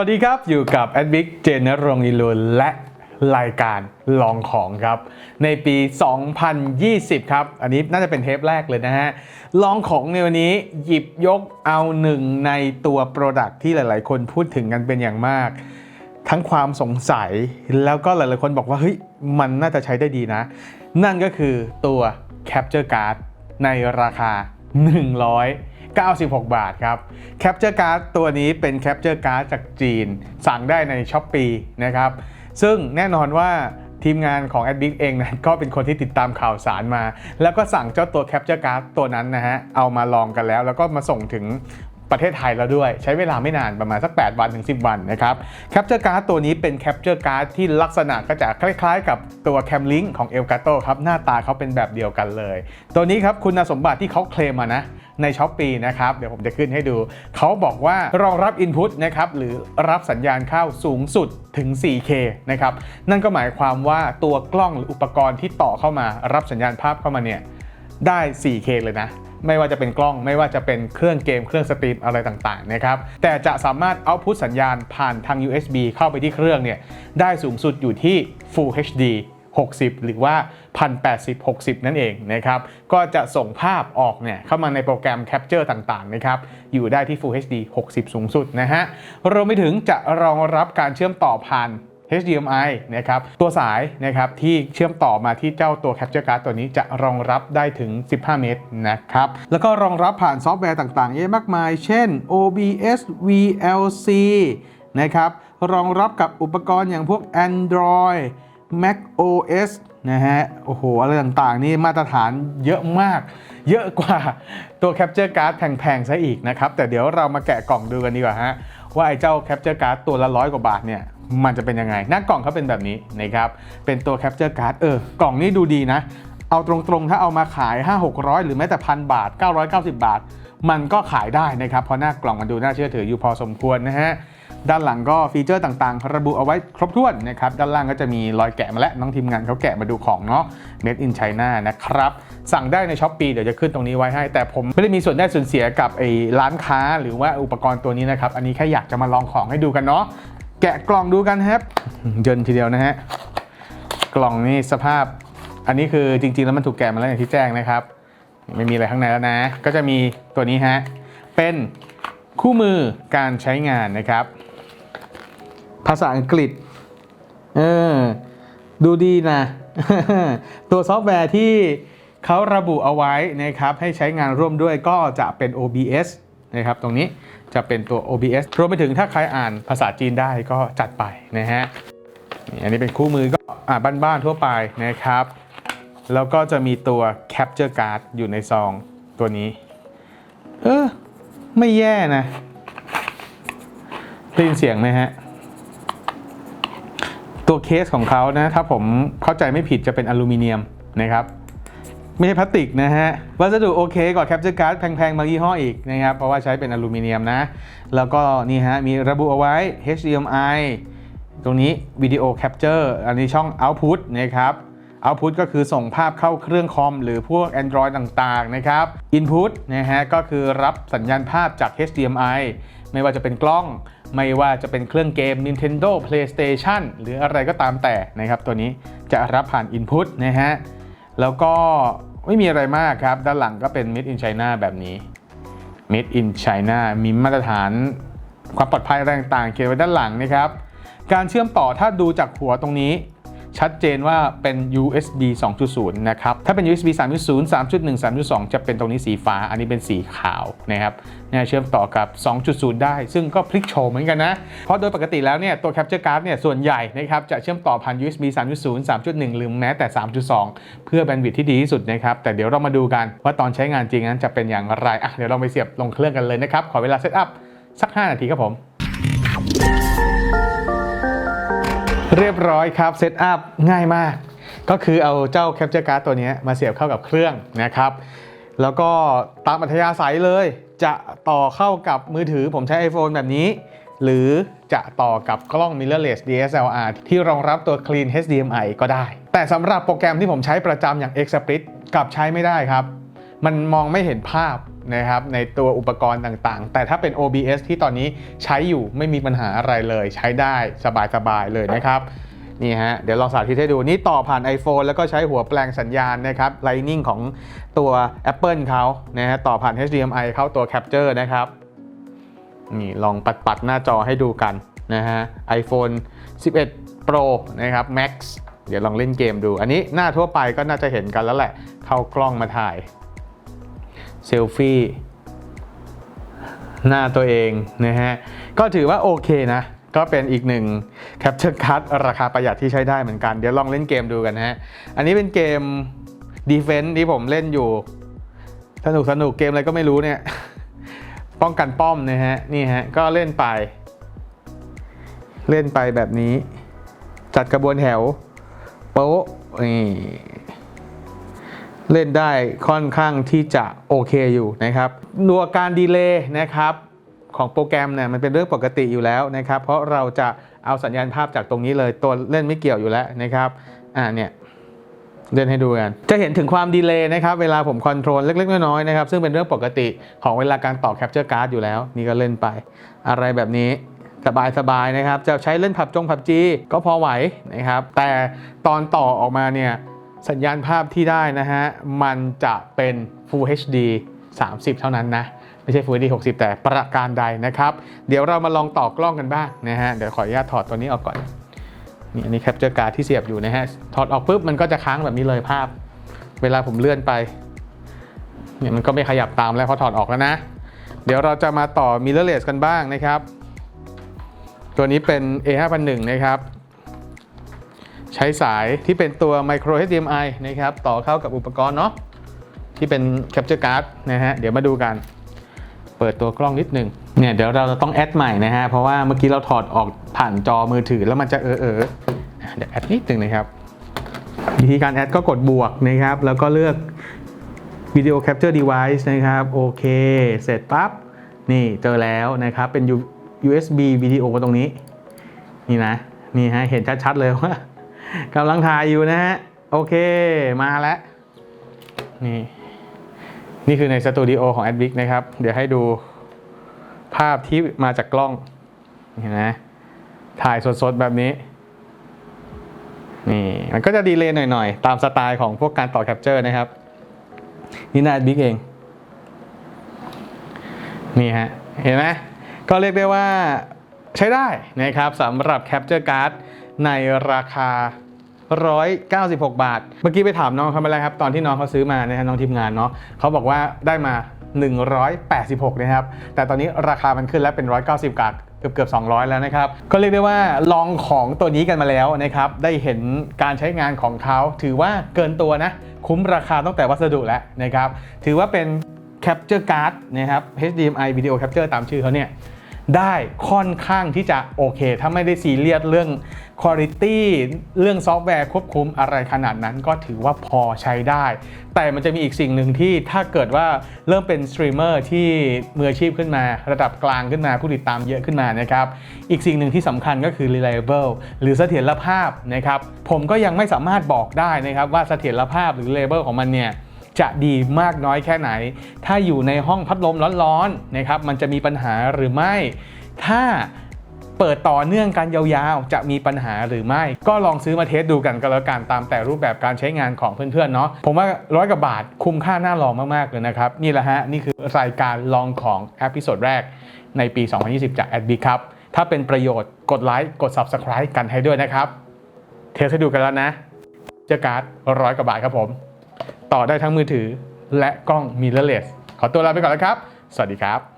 วัสดีครับ อยู่กับแอดบิ๊กเจนนรงอิลุนและรายการลองของครับ ในปี 2020 ครับ อันนี้น่าจะเป็นเทปแรกเลยนะฮะ ลองของในวันนี้หยิบยกเอาหนึ่งในตัว Product ที่หลาย ๆ คนพูดถึงกันเป็นอย่างมาก ทั้งความสงสัยแล้วก็หลาย ๆ คนบอกว่า เฮ้ย มันน่าจะใช้ได้ดีนะ นั่นก็คือตัว Capture Card ในราคา 100 96 บาทครับ Capture Card ตัวนี้เป็น Capture Card จากจีน สั่งได้ใน s h อ p e e นะครับ ซึ่งแน่นอนว่าทีมงานของ a d b i c เองนะก็เป็นคนที่ติดตามข่าวสารมา แล้วก็สั่งเจ้าตัว Capture Card ตัวนั้นนะฮะ เอามาลองกันแล้ว แล้วก็มาส่งถึงประเทศไทยแล้วด้วย ใช้เวลาไม่นานประมาณสัก 8 วันถึง 10 วันนะครับ Capture Card ตัวนี้เป็น Capture Card ที่ลักษณะก็จะคล้ายๆ กับตัว Cam Link ของ Elgato ครับ หน้าตาเขาเป็นแบบเดียวกันเลย ตัวนี้ครับคุณสมบัติที่เขาเคลมมานะ ในช้อปปีนะครับ เดี๋ยวผมจะขึ้นให้ดู เขาบอกว่ารองรับ Input นะครับหรือรับสัญญาณเข้าสูงสุดถึง 4K นะครับ นั่นก็หมายความว่าตัวกล้องหรืออุปกรณ์ที่ต่อเข้ามารับสัญญาณภาพเข้ามาเนี่ยได้ 4K เลยนะไม่ว่าจะเป็นกล้องไม่ว่าจะเป็นเครื่องเกมเครื่องสตรีมอะไรต่างๆนะครับแต่จะสามารถเอาพุทสัญญาณผ่านทาง USB เข้าไปที่เครื่องเนี่ยได้สูงสุดอยู่ที่ Full HD 60 หรือว่า 1080 60 นั่นเองนะครับ ก็จะส่งภาพออกเนี่ยเข้ามาในโปรแกรม Capture ต่างๆนะครับ อยู่ได้ที่ Full HD 60 สูงสุดนะฮะรวมไปถึงจะรองรับการเชื่อมต่อผ่าน HDMI นะครับตัวสายนะครับที่เชื่อมต่อมาที่เจ้าตัว Capture Card ตัวนี้จะรองรับได้ถึง 15 เมตรนะครับแล้วก็รองรับผ่านซอฟต์แวร์ต่างๆ เยอะมากมาย เช่น OBS VLC นะครับรองรับกับอุปกรณ์อย่างพวก Android Mac OS นะฮะ โอ้โห อะไรต่างๆ นี่มาตรฐานเยอะมาก เยอะกว่าตัว Capture Card แพงๆ ซะอีกนะครับ แต่เดี๋ยวเรามาแกะกล่องดูกันดีกว่าฮะ ว่าไอ้เจ้า Capture Card ตัวละร้อยกว่าบาทเนี่ย มันจะเป็นยังไง หน้ากล่องเขาเป็นแบบนี้นะครับ เป็นตัว Capture Card เออ กล่องนี้ดูดีนะ เอาตรงๆ ถ้าเอามาขาย 5 600 หรือแม้แต่พันบาท 990 บาท มันก็ขายได้นะครับ เพราะหน้ากล่องมันดูน่าเชื่อถืออยู่พอสมควรนะฮะ ด้านหลังก็ฟีเจอร์ต่างๆระบุเอาไว้ครบถ้วนนะครับ ด้านล่างก็จะมีรอยแกะมาแล้ว น้องทีมงานเขาแกะมาดูของเนาะ Made in China นะครับ สั่งได้ในช้อปปีเดี๋ยวจะขึ้นตรงนี้ไว้ให้ แต่ผมไม่ได้มีส่วนได้ส่วนเสียกับไอ้ร้านค้าหรือว่าอุปกรณ์ตัวนี้นะครับ อันนี้แค่อยากจะมาลองของให้ดูกันเนาะ แกะกล่องดูกันครับเยินทีเดียวนะฮะ กล่องนี่สภาพ อันนี้คือจริงๆแล้วมันถูกแกะมาแล้วอย่างที่แจ้งนะครับ ไม่มีอะไรข้างในแล้วนะ ก็จะมีตัวนี้ฮะ เป็นคู่มือการใช้งานนะครับ ภาษาอังกฤษ เออ ดูดีนะ ตัวซอฟต์แวร์ที่เขาระบุเอาไว้นะครับ ให้ใช้งานร่วมด้วยก็จะเป็น OBS นะครับ ตรงนี้จะเป็นตัว OBS รวมไปถึงถ้าใครอ่านภาษาจีนได้ก็จัดไปนะฮะ อันนี้เป็นคู่มือก็อ่าบ้านๆทั่วไปนะครับ แล้วก็จะมีตัว Capture Card อยู่ในซองตัวนี้ เออ ไม่แย่นะได้ยินเสียงไหมฮะ ตัวเคสของเขานะถ้าผมเข้าใจไม่ผิดจะเป็นอลูมิเนียมนะครับไม่ใช่พลาสติกนะฮะ วัสดุโอเคกว่า Capture Card แพงๆบางยี่ห้ออีกนะครับ เพราะว่าใช้เป็นอลูมิเนียมนะ แล้วก็นี่ฮะ มีระบุเอาไว้ HDMI ตรงนี้วิดีโอแคปเจอร์อันนี้ช่อง Output นะครับ Output ก็คือส่งภาพเข้าเครื่องคอม หรือพวก Android ต่างๆ นะครับ Input นะฮะ ก็คือรับสัญญาณภาพจาก HDMI ไม่ว่าจะเป็นกล้อง ไม่ว่าจะเป็นเครื่องเกม Nintendo PlayStation หรืออะไรก็ตามแต่นะครับ ตัวนี้จะรับผ่าน Input นะฮะ แล้วก็ไม่มีอะไรมากครับ ด้านหลังก็เป็น Made in China แบบนี้ Made in China มีมาตรฐานความปลอดภัยอะไรต่างๆเขียนไว้ด้านหลังนะครับ การเชื่อมต่อถ้าดูจากหัวตรงนี้ ชัดเจนว่าเป็น USB 2.0 นะครับ ถ้าเป็น USB 3.0 3.1 3.2 จะเป็นตรงนี้สีฟ้า อันนี้เป็นสีขาวนะครับเนี่ยเชื่อมต่อกับ 2.0 ได้ ซึ่งก็พลิกโฉมเหมือนกันนะ เพราะโดยปกติแล้วเนี่ยตัว Capture Card เนี่ยส่วนใหญ่นะครับจะเชื่อมต่อผ่าน USB 3.0 3.1 หรือแม้แต่ 3.2 เพื่อแบนด์วิดที่ดีที่สุดนะครับ แต่เดี๋ยวเรามาดูกันว่าตอนใช้งานจริงนั้นจะเป็นอย่างไรอะเดี๋ยวเราไปเสียบลงเครื่องกันเลยนะครับ ขอเวลาเซตอัพสัก 5 นาทีครับผม เรียบร้อยครับเซตอัพง่ายมาก ก็คือเอาเจ้า Capture Card ตัวนี้มาเสียบเข้ากับเครื่องนะครับ แล้วก็ตามอัธยาศัยเลย จะต่อเข้ากับมือถือผมใช้ iPhone แบบนี้ หรือจะต่อกับกล้อง mirrorless DSLR ที่รองรับตัว Clean HDMI ก็ได้ แต่สำหรับโปรแกรมที่ผมใช้ประจำอย่าง Xsplit กลับใช้ไม่ได้ครับ มันมองไม่เห็นภาพ นะครับในตัวอุปกรณ์ต่างๆ แต่ถ้าเป็น OBS ที่ตอนนี้ใช้อยู่ไม่มีปัญหาอะไรเลย ใช้ได้สบายๆเลยนะครับนี่ฮะเดี๋ยวลองสาธิตให้ดูนี่ต่อผ่าน iPhone แล้วก็ใช้หัวแปลงสัญญาณนะครับ Lightning ของตัว Apple เขานะฮะต่อผ่าน HDMI เข้าตัว Capture นะครับนี่ลองปัดปัดๆหน้าจอให้ดูกันนะฮะ iPhone 11 Pro นะครับ Max เดี๋ยวลองเล่นเกมดู อันนี้หน้าทั่วไปก็น่าจะเห็นกันแล้วแหละ เข้ากล้องมาถ่าย เซลฟี่หน้าตัวเองนะฮะ ก็ถือว่าโอเคนะ ก็เป็นอีกหนึ่ง Capture Card ราคาประหยัดที่ใช้ได้เหมือนกัน เดี๋ยวลองเล่นเกมดูกันนะฮะ อันนี้เป็นเกม Defense ที่ผมเล่นอยู่ สนุกสนุกเกมอะไรก็ไม่รู้เนี่ย ป้องกันป้อมนะฮะ นี่ฮะ ก็เล่นไป เล่นไปแบบนี้ จัดกระบวนแถว โป๊ะนี่ เล่นได้ค่อนข้างที่จะโอเคอยู่นะครับตัวการดีเลย์นะครับของโปรแกรมเนี่ยมันเป็นเรื่องปกติอยู่แล้วนะครับ เพราะเราจะเอาสัญญาณภาพจากตรงนี้เลย ตัวเล่นไม่เกี่ยวอยู่แล้วนะครับอ่าเนี่ยเล่นให้ดูกัน จะเห็นถึงความดีเลย์นะครับ เวลาผมคอนโทรลเล็ก ๆ น้อยๆนะครับ ซึ่งเป็นเรื่องปกติของเวลาการต่อแคปเจอร์การ์ดอยู่แล้ว นี่ก็เล่นไป อะไรแบบนี้สบายๆนะครับ จะใช้เล่นผับจงผับจีก็พอไหวนะครับ แต่ตอนต่อออกมาเนี่ย สัญญาณภาพที่ได้นะฮะ มันจะเป็น Full HD 30 เท่านั้นนะ ไม่ใช่ Full HD 60 แต่ประการใดนะครับ เดี๋ยวเรามาลองต่อกล้องกันบ้างนะฮะ เดี๋ยวขออนุญาตถอดตัวนี้ออกก่อน นี่อันนี้แคปเจอร์การ์ดที่เสียบอยู่นะฮะ ถอดออกปุ๊บมันก็จะค้างแบบนี้เลยภาพ เวลาผมเลื่อนไปเนี่ยมันก็ไม่ขยับตามแล้วพราะถอดออกแล้วนะ เดี๋ยวเราจะมาต่อ mirrorless กันบ้างนะครับ ตัวนี้เป็น A5001 นะครับ ใช้สายที่เป็นตัว micro HDMI นะครับต่อเข้ากับอุปกรณ์เนาะที่เป็น capture card นะฮะเดี๋ยวมาดูกัน เปิดตัวกล้องนิดหนึ่งเนี่ยเดี๋ยวเราจะต้องแอดใหม่นะฮะเพราะว่าเมื่อกี้เราถอดออกผ่านจอมือถือแล้วมันจะเออเออเดี๋ยวแอดนิดหนึ่งนะครับวิธีการแอดก็กดบวกนะครับ แล้วก็เลือก Video Capture Device นะครับโอเค เสร็จปั๊บ นี่เจอแล้วนะครับ เป็น U- USB วิดีโอตรงนี้ นี่นะ นี่ฮะ เห็นชัด ๆ เลยว่า กำลังถ่ายอยู่นะฮะ โอเคมาแล้วนี่นี่คือในสตูดิโอของ a d v i c นะครับ เดี๋ยวให้ดูภาพที่มาจากกล้องเห็นไหมถ่ายสดๆ แบบนี้ นี่ มันก็จะดีเลย์หน่อยๆ ตามสไตล์ของพวกการต่อแคปเจอร์นะครับ นี่นา a d v i c เอง นี่ฮะ เห็นไหมก็เรียกได้ว่าใช้ได้นะครับสำหรับ Capture Card ในราคา 196 บาท เมื่อกี้ไปถามน้องเขาไปแล้วครับ ตอนที่น้องเขาซื้อมานะฮะน้องทีมงานเนาะเขาบอกว่าได้มา 186 นะครับ แต่ตอนนี้ราคามันขึ้นแล้วเป็น 190กากเกือบเกือบ200 แล้วนะครับ ก็เรียกได้ว่าลองของตัวนี้กันมาแล้วนะครับ ได้เห็นการใช้งานของเขาถือว่าเกินตัวนะ คุ้มราคาตั้งแต่วัสดุแล้วนะครับ ถือว่าเป็น Capture Card นะครับ HDMI Video Capture ตามชื่อเขาเนี่ย ได้ค่อนข้างที่จะโอเค ถ้าไม่ได้ซีเรียสเรื่อง Quality เรื่องซอฟต์แวร์ควบคุมอะไรขนาดนั้นก็ถือว่าพอใช้ได้ แต่มันจะมีอีกสิ่งหนึ่งที่ถ้าเกิดว่าเริ่มเป็นสตรีมเมอร์ที่มืออาชีพขึ้นมา ระดับกลางขึ้นมาผู้ติดตามเยอะขึ้นมานะครับ อีกสิ่งหนึ่งที่สำคัญก็คือ reliable หรือเสถียรภาพนะครับ ผมก็ยังไม่สามารถบอกได้นะครับว่าเสถียรภาพหรือ reliable ของมันเนี่ย จะดีมากน้อยแค่ไหน ถ้าอยู่ในห้องพัดลมร้อนๆนะครับ มันจะมีปัญหาหรือไม่ ถ้าเปิดต่อเนื่องกันยาวๆ จะมีปัญหาหรือไม่ ก็ลองซื้อมาเทสดูกันก็แล้วกันตามแต่รูปแบบการใช้งานของเพื่อนๆเนาะผมว่าร้อยกว่าบาทคุ้มค่าน่าลองมากๆเลยนะครับ นี่แหละฮะ นี่คือรายการลองของเอพิโซดแรกในปี 2020 จาก a d b ครับ ถ้าเป็นประโยชน์กดไลค์กด Subscribe กันให้ด้วยนะครับ เทสให้ดูกันแล้วนะ เจอการ์ดร้อยกว่าบาทครับผม ต่อได้ทั้งมือถือ และกล้องมิเรเลสขอตัวลาไปก่อนแล้วครับ สวัสดีครับ